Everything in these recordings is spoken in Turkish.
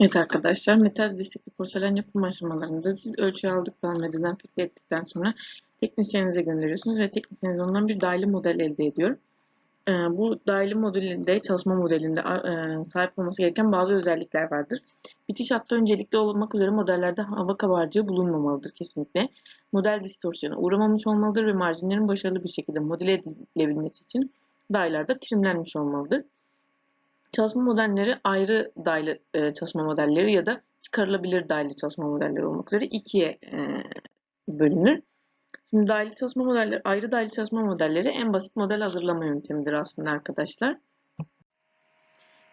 Evet arkadaşlar, metal destekli porselen yapım aşamalarında siz ölçü aldıktan ve dezenfekte ettikten sonra teknisyenize gönderiyorsunuz ve teknisyeniz ondan bir dahili model elde ediyor. Ee, bu dahili modülünde, çalışma modelinde e, sahip olması gereken bazı özellikler vardır. Bitiş hattı öncelikli olmak üzere modellerde hava kabarcığı bulunmamalıdır kesinlikle. Model distorsiyona uğramamış olmalıdır ve marjinlerin başarılı bir şekilde modele edilebilmesi için dahilerde trimlenmiş olmalıdır. Çalışma modelleri ayrı dahili e, çalışma modelleri ya da çıkarılabilir dahili çalışma modelleri olmak üzere ikiye e, bölünür. Şimdi dahili çalışma modelleri, ayrı dahili çalışma modelleri en basit model hazırlama yöntemidir aslında arkadaşlar.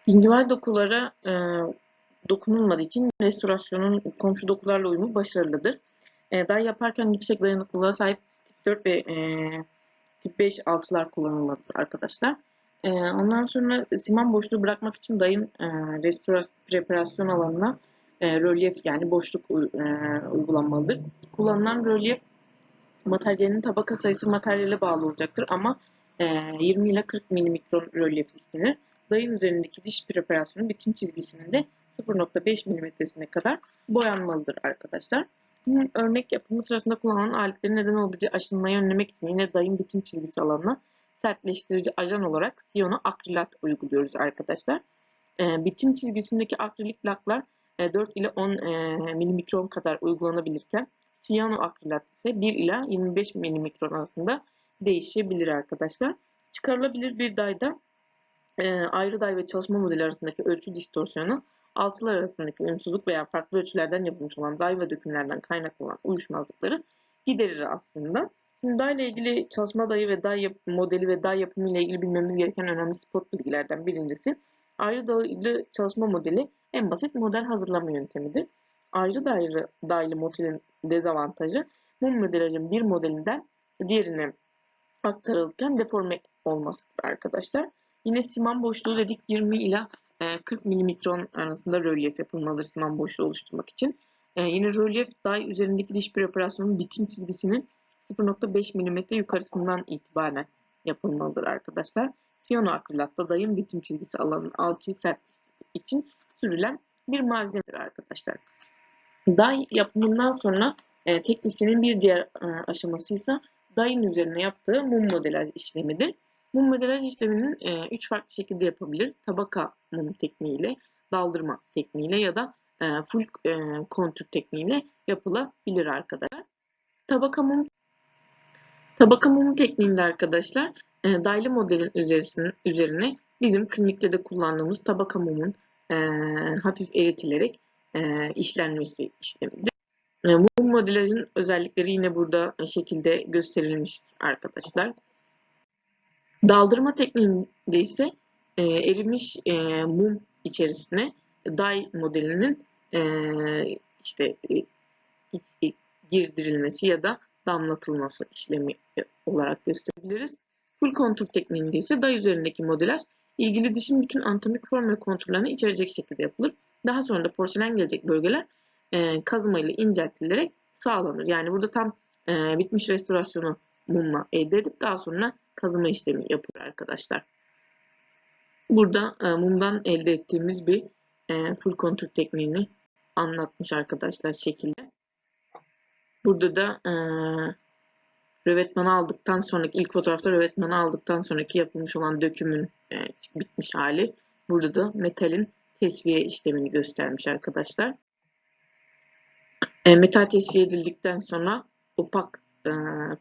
Gingival dokulara e, dokunulmadığı için restorasyonun komşu dokularla uyumu başarılıdır. E, day yaparken yüksek dayanıklılığa sahip tip 4 ve e, tip 5 alçılar kullanılmalıdır arkadaşlar. E, ondan sonra siman boşluğu bırakmak için dayın e, restorasyon preparasyon alanına e, rölyef yani boşluk e, uygulanmalıdır. Kullanılan rölyef materyalinin tabaka sayısı materyale bağlı olacaktır ama e, 20 ile 40 milimikron rölyef istenir. Dayın üzerindeki diş preparasyonu bitim çizgisinin de 0.5 milimetresine kadar boyanmalıdır arkadaşlar. Örnek yapımı sırasında kullanılan aletlerin neden olabileceği aşınmayı önlemek için yine dayın bitim çizgisi alanına sertleştirici ajan olarak siyonu akrilat uyguluyoruz arkadaşlar. E, bitim çizgisindeki akrilik laklar e, 4 ile 10 e, milimikron kadar uygulanabilirken siyano akrilat ise 1 ila 25 milimikron arasında değişebilir arkadaşlar. Çıkarılabilir bir dayda e, ayrı day ve çalışma modeli arasındaki ölçü distorsiyonu altılar arasındaki uyumsuzluk veya farklı ölçülerden yapılmış olan day ve dökümlerden kaynaklı olan uyuşmazlıkları giderir aslında. DAI ile ilgili çalışma dayı ve DAI modeli ve DAI yapımı ile ilgili bilmemiz gereken önemli spot bilgilerden birincisi ayrı dayılı çalışma modeli en basit model hazırlama yöntemidir. Ayrı daire, dahili modelin dezavantajı mum modelajın bir modelinden diğerine aktarılırken deforme olmasıdır arkadaşlar. Yine siman boşluğu dedik 20 ila 40 milimikron arasında rölyef yapılmalıdır siman boşluğu oluşturmak için. E, yine rölyef day üzerindeki diş preparasyonun bitim çizgisinin 0.5 mm yukarısından itibaren yapılmalıdır arkadaşlar. Siyono akrilatta dayım bitim çizgisi alanının alçıyı sertleştirmek için sürülen bir malzemedir arkadaşlar. Day yapımından sonra e, teknisyenin bir diğer e, aşaması ise dayın üzerine yaptığı mum modelaj işlemidir. Mum modelaj işleminin 3 e, üç farklı şekilde yapabilir. Tabaka mum tekniğiyle, daldırma tekniğiyle ya da e, full e, kontür tekniğiyle yapılabilir arkadaşlar. Tabaka mum Tabaka mumu tekniğinde arkadaşlar e, daylı modelin üzerine bizim klinikte de kullandığımız tabaka mumun e, hafif eritilerek e, işlenmesi işlemidir. E, mum modelajın özellikleri yine burada şekilde gösterilmiş arkadaşlar. Daldırma tekniğinde ise e, erimiş e, mum içerisine day modelinin e, işte e, girdirilmesi ya da damlatılması işlemi olarak gösterebiliriz. Full kontur tekniğinde ise day üzerindeki modelaj ilgili dişin bütün anatomik form ve konturlarını içerecek şekilde yapılır. Daha sonra da porselen gelecek bölgeler e, kazıma ile inceltilerek sağlanır. Yani burada tam e, bitmiş restorasyonu mumla elde edip daha sonra kazıma işlemi yapılır arkadaşlar. Burada e, mumdan elde ettiğimiz bir e, full kontur tekniğini anlatmış arkadaşlar şekilde. Burada da e, rövetmanı aldıktan sonraki ilk fotoğrafta rövetmanı aldıktan sonraki yapılmış olan dökümün e, bitmiş hali. Burada da metalin tesviye işlemini göstermiş arkadaşlar. E, metal tesviye edildikten sonra opak e,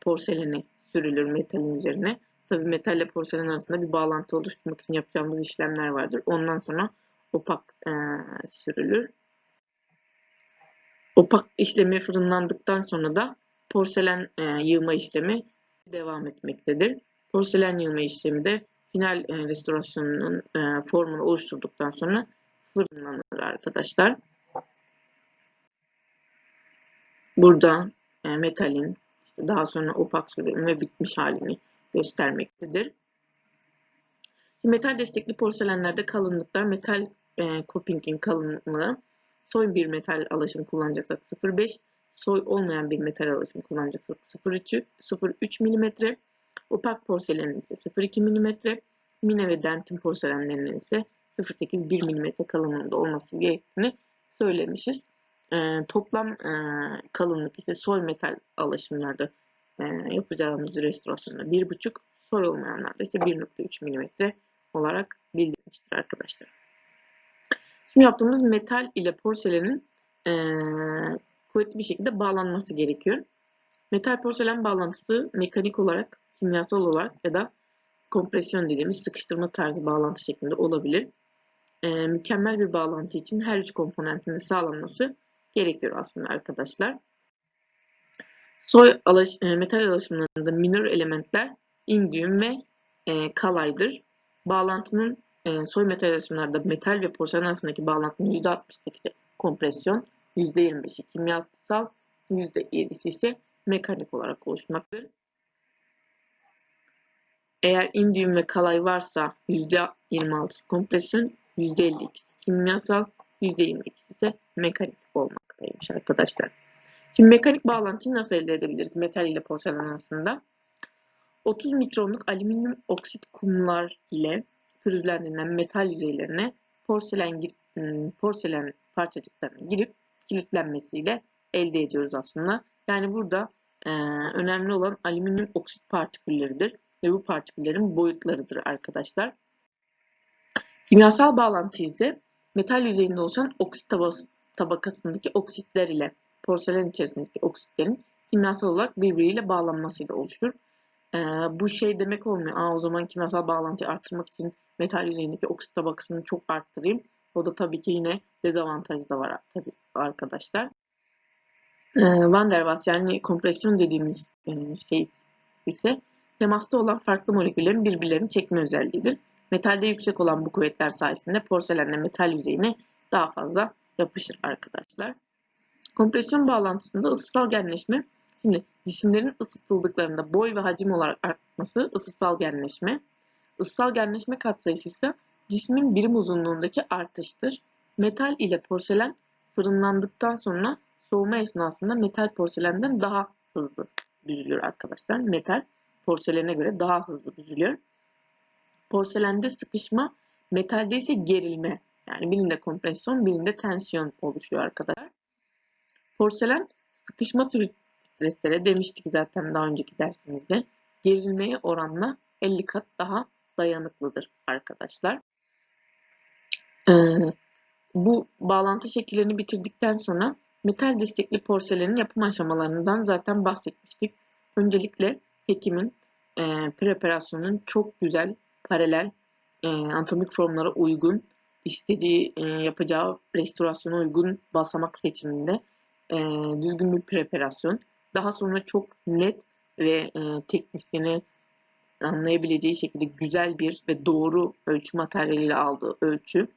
porseleni sürülür metalin üzerine. Tabi metalle porselen arasında bir bağlantı oluşturmak için yapacağımız işlemler vardır. Ondan sonra opak e, sürülür. Opak işlemi fırınlandıktan sonra da porselen e, yığma işlemi devam etmektedir. Porselen yığma işlemi de final e, restorasyonunun e, formunu oluşturduktan sonra fırınlanır arkadaşlar. Burada e, metalin daha sonra opak sürüm ve bitmiş halini göstermektedir. Metal destekli porselenlerde kalınlıklar metal e, coping'in kalınlığı soy bir metal alaşım kullanacaksak 0.5, soy olmayan bir metal alaşım kullanacaksak 0.3 0.3 mm, opak porselenin ise 0.2 mm, mine ve dentin porselenlerinin ise 0.8-1 mm kalınlığında olması gerektiğini söylemişiz. E, toplam e, kalınlık ise soy metal alaşımlarda e, yapacağımız restorasyonda 1,5 soy olmayanlarda ise 1,3 mm olarak bildirilmiştir arkadaşlar. Şimdi yaptığımız metal ile porselenin e, kuvvetli bir şekilde bağlanması gerekiyor. Metal porselen bağlantısı mekanik olarak, kimyasal olarak ya da kompresyon dediğimiz sıkıştırma tarzı bağlantı şeklinde olabilir. E, mükemmel bir bağlantı için her üç komponentin de sağlanması gerekiyor aslında arkadaşlar. Soy alaş, metal alaşımlarında minor elementler indium ve e, kalaydır. Bağlantının e, soy metal alaşımlarda metal ve porselen arasındaki bağlantının %68'i kompresyon, %25'i kimyasal, %7'si ise mekanik olarak oluşmaktadır. Eğer indium ve kalay varsa %26'sı kompresyon, %52'si kimyasal, %22'si ise mekanik olmaktaymış arkadaşlar. Şimdi mekanik bağlantıyı nasıl elde edebiliriz metal ile porselen arasında? 30 mikronluk alüminyum oksit kumlar ile pürüzlendirilen metal yüzeylerine porselen, ıı, porselen parçacıklarına girip kilitlenmesiyle elde ediyoruz aslında. Yani burada e, önemli olan alüminyum oksit partikülleridir ve bu partiküllerin boyutlarıdır arkadaşlar. Kimyasal bağlantı ise metal yüzeyinde oluşan oksit tabakasındaki oksitler ile porselen içerisindeki oksitlerin kimyasal olarak birbiriyle bağlanmasıyla oluşur. Ee, bu şey demek olmuyor. Aa, o zaman kimyasal bağlantıyı arttırmak için metal yüzeyindeki oksit tabakasını çok arttırayım. O da tabii ki yine dezavantajı da var tabii arkadaşlar. Ee, Van der Waals yani kompresyon dediğimiz e, şey ise temasta olan farklı moleküllerin birbirlerini çekme özelliğidir. Metalde yüksek olan bu kuvvetler sayesinde porselenle metal yüzeyine daha fazla yapışır arkadaşlar. Kompresyon bağlantısında ısısal genleşme, şimdi cisimlerin ısıtıldıklarında boy ve hacim olarak artması ısısal genleşme. Isısal genleşme katsayısı ise cismin birim uzunluğundaki artıştır. Metal ile porselen fırınlandıktan sonra soğuma esnasında metal porselenden daha hızlı büzülür arkadaşlar. Metal porselene göre daha hızlı büzülüyor. Porselende sıkışma, metalde ise gerilme. Yani birinde kompresyon, birinde tensiyon oluşuyor arkadaşlar. Porselen sıkışma türü streslere demiştik zaten daha önceki dersimizde. Gerilmeye oranla 50 kat daha dayanıklıdır arkadaşlar. Ee, bu bağlantı şekillerini bitirdikten sonra metal destekli porselenin yapım aşamalarından zaten bahsetmiştik. Öncelikle hekimin e, preparasyonun çok güzel, paralel, e, anatomik formlara uygun, istediği e, yapacağı restorasyona uygun basamak seçiminde e, düzgün bir preparasyon. Daha sonra çok net ve e, teknisyeni anlayabileceği şekilde güzel bir ve doğru ölçü materyaliyle aldığı ölçü.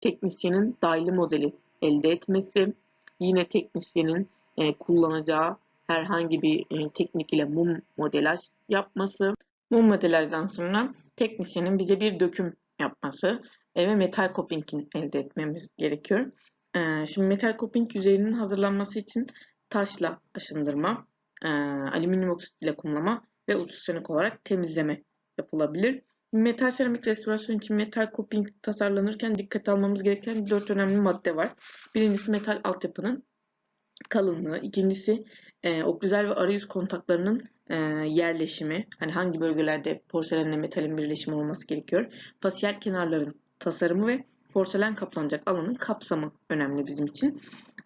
Teknisyenin dahili modeli elde etmesi, yine teknisyenin e, kullanacağı herhangi bir e, teknik ile mum modelaj yapması. Mum modelajdan sonra teknisyenin bize bir döküm yapması ve metal coping'in elde etmemiz gerekiyor. E, şimdi metal coping yüzeyinin hazırlanması için taşla aşındırma, alüminyum oksit ile kumlama ve ultrasonik olarak temizleme yapılabilir. Metal seramik restorasyon için metal coping tasarlanırken dikkat almamız gereken dört önemli madde var. Birincisi metal altyapının kalınlığı, ikincisi e, oklüzel ve arayüz kontaklarının e, yerleşimi, hani hangi bölgelerde porselenle metalin birleşimi olması gerekiyor. Fasyal kenarların tasarımı ve porselen kaplanacak alanın kapsamı önemli bizim için.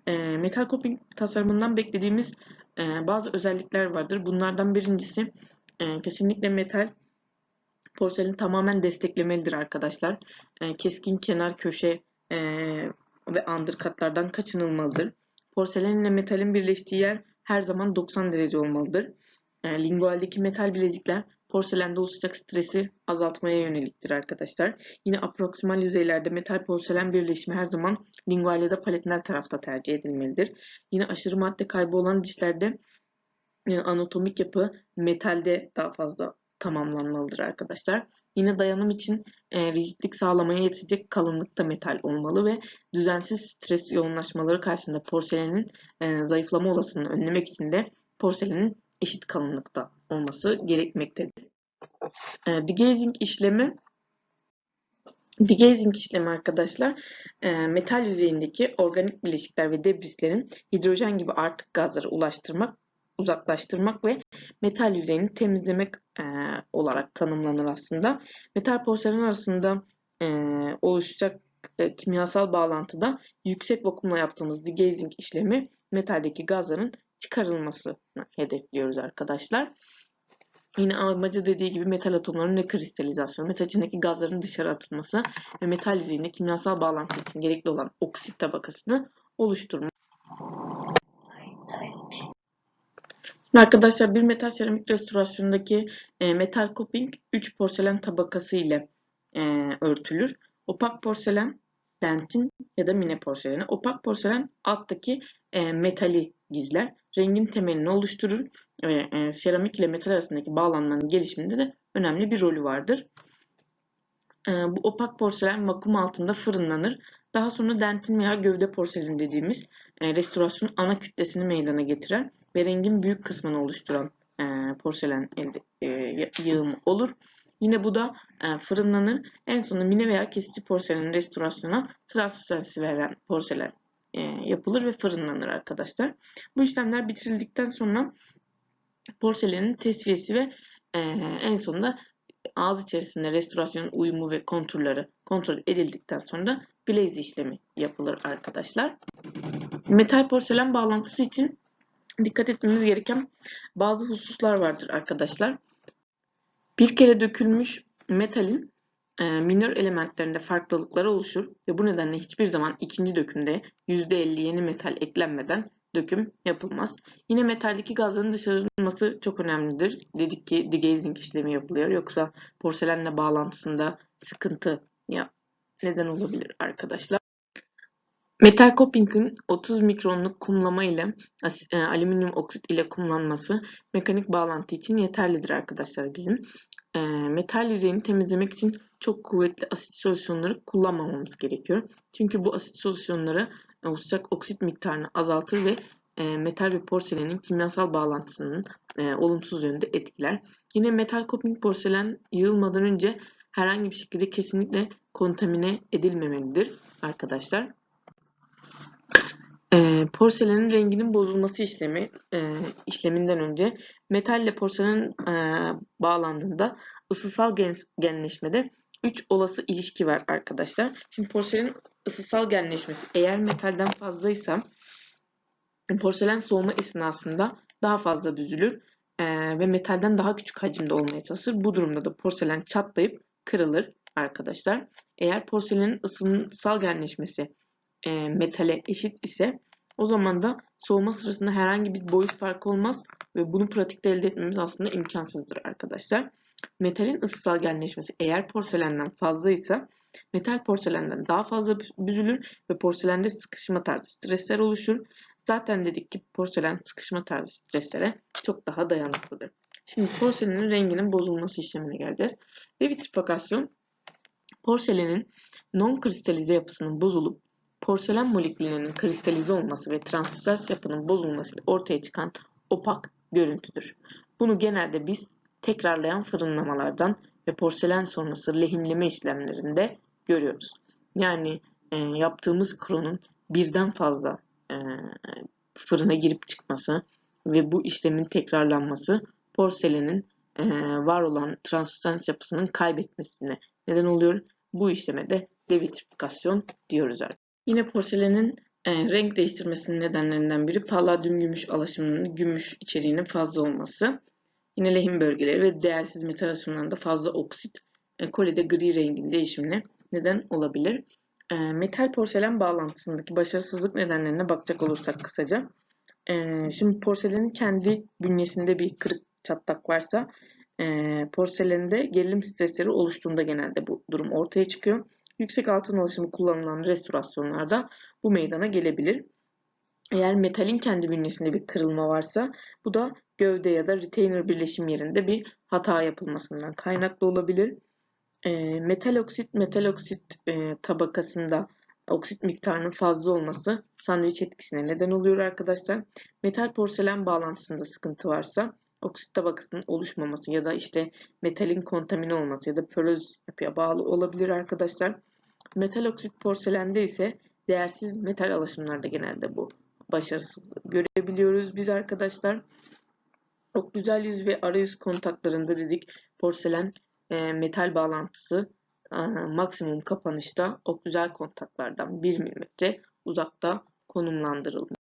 E, metal coping tasarımından beklediğimiz e, bazı özellikler vardır. Bunlardan birincisi e, kesinlikle metal porseleni tamamen desteklemelidir arkadaşlar. E, keskin kenar köşe e, ve undercutlardan kaçınılmalıdır. Porselen ile metalin birleştiği yer her zaman 90 derece olmalıdır. E, lingualdeki metal bilezikler porselende oluşacak stresi azaltmaya yöneliktir arkadaşlar. Yine aproksimal yüzeylerde metal porselen birleşimi her zaman lingual ya da paletnel tarafta tercih edilmelidir. Yine aşırı madde kaybı olan dişlerde e, anatomik yapı metalde daha fazla tamamlanmalıdır arkadaşlar. Yine dayanım için e, rigidlik sağlamaya yetecek kalınlıkta metal olmalı ve düzensiz stres yoğunlaşmaları karşısında porselenin e, zayıflama olasılığını önlemek için de porselenin eşit kalınlıkta olması gerekmektedir. E, degazing işlemi Degazing işlemi arkadaşlar e, metal yüzeyindeki organik bileşikler ve debrislerin hidrojen gibi artık gazları ulaştırmak, uzaklaştırmak ve metal yüzeyini temizlemek e, olarak tanımlanır aslında. Metal porselen arasında e, oluşacak kimyasal bağlantıda yüksek vakumla yaptığımız degazing işlemi metaldeki gazların çıkarılmasını hedefliyoruz arkadaşlar. Yine amacı dediği gibi metal atomlarının rekristalizasyonu, metal içindeki gazların dışarı atılması ve metal yüzeyinde kimyasal bağlantı için gerekli olan oksit tabakasını oluşturmak. Şimdi arkadaşlar bir metal seramik restorasyonundaki e, metal coping 3 porselen tabakası ile e, örtülür. Opak porselen, dentin ya da mine porseleni. Opak porselen alttaki e, metali gizler. Rengin temelini oluşturur ve e, seramik ile metal arasındaki bağlanmanın gelişiminde de önemli bir rolü vardır. E, bu opak porselen vakum altında fırınlanır. Daha sonra dentin veya gövde porselen dediğimiz e, restorasyonun ana kütlesini meydana getiren ve rengin büyük kısmını oluşturan e, porselen elde, e, yığımı olur. Yine bu da e, fırınlanır. En sonunda mine veya kesici porselenin restorasyona translucensi veren porselen e, yapılır ve fırınlanır arkadaşlar. Bu işlemler bitirildikten sonra porselenin tesviyesi ve e, en sonunda ağız içerisinde restorasyonun uyumu ve konturları kontrol edildikten sonra glaze işlemi yapılır arkadaşlar. Metal porselen bağlantısı için dikkat etmemiz gereken bazı hususlar vardır arkadaşlar. Bir kere dökülmüş metalin minör elementlerinde farklılıklar oluşur ve bu nedenle hiçbir zaman ikinci dökümde %50 yeni metal eklenmeden döküm yapılmaz. Yine metaldeki gazların dışarılması çok önemlidir. Dedik ki degazing işlemi yapılıyor. Yoksa porselenle bağlantısında sıkıntı ya neden olabilir arkadaşlar. Metal coping'in 30 mikronluk kumlama ile e, alüminyum oksit ile kumlanması mekanik bağlantı için yeterlidir arkadaşlar bizim. E, metal yüzeyini temizlemek için çok kuvvetli asit solüsyonları kullanmamamız gerekiyor. Çünkü bu asit solüsyonları oluşacak oksit miktarını azaltır ve e, metal ve porselenin kimyasal bağlantısının e, olumsuz yönde etkiler. Yine metal coping porselen yığılmadan önce herhangi bir şekilde kesinlikle kontamine edilmemelidir arkadaşlar. E, porselenin renginin bozulması işlemi e, işleminden önce metal ile e, bağlandığında ısısal gen, genleşmede 3 olası ilişki var arkadaşlar. Şimdi porselenin ısısal genleşmesi eğer metalden fazlaysa porselen soğuma esnasında daha fazla büzülür e, ve metalden daha küçük hacimde olmaya çalışır. Bu durumda da porselen çatlayıp kırılır arkadaşlar. Eğer porselenin ısısal genleşmesi e, metale eşit ise o zaman da soğuma sırasında herhangi bir boyut farkı olmaz ve bunu pratikte elde etmemiz aslında imkansızdır arkadaşlar. Metalin ısısal genleşmesi eğer porselenden fazlaysa metal porselenden daha fazla büzülür ve porselende sıkışma tarzı stresler oluşur. Zaten dedik ki porselen sıkışma tarzı streslere çok daha dayanıklıdır. Şimdi porselenin renginin bozulması işlemine geleceğiz. Devitrifikasyon porselenin non kristalize yapısının bozulup porselen moleküllerinin kristalize olması ve translüsans yapının bozulmasıyla ortaya çıkan opak görüntüdür. Bunu genelde biz tekrarlayan fırınlamalardan ve porselen sonrası lehimleme işlemlerinde görüyoruz. Yani e, yaptığımız kronun birden fazla e, fırına girip çıkması ve bu işlemin tekrarlanması porselenin e, var olan translüsans yapısının kaybetmesine neden oluyor. Bu işleme de devitrifikasyon diyoruz artık. Yine porselenin e, renk değiştirmesinin nedenlerinden biri palladium gümüş alaşımının gümüş içeriğinin fazla olması. Yine lehim bölgeleri ve değersiz metal aşımlarında fazla oksit e, kolide gri rengin değişimine neden olabilir. E, metal porselen bağlantısındaki başarısızlık nedenlerine bakacak olursak kısaca. E, şimdi porselenin kendi bünyesinde bir kırık çatlak varsa e, porselende gerilim stresleri oluştuğunda genelde bu durum ortaya çıkıyor. Yüksek altın alışımı kullanılan restorasyonlarda bu meydana gelebilir. Eğer metalin kendi bünyesinde bir kırılma varsa bu da gövde ya da retainer birleşim yerinde bir hata yapılmasından kaynaklı olabilir. E, metal oksit, metal oksit e, tabakasında oksit miktarının fazla olması sandviç etkisine neden oluyor arkadaşlar. Metal porselen bağlantısında sıkıntı varsa oksit tabakasının oluşmaması ya da işte metalin kontamine olması ya da pöröz yapıya bağlı olabilir arkadaşlar. Metal oksit porselende ise değersiz metal alaşımlarda genelde bu başarısız görebiliyoruz biz arkadaşlar. Çok güzel yüz ve arayüz kontaklarında dedik porselen e, metal bağlantısı e, maksimum kapanışta o güzel kontaklardan 1 mm uzakta konumlandırılmış.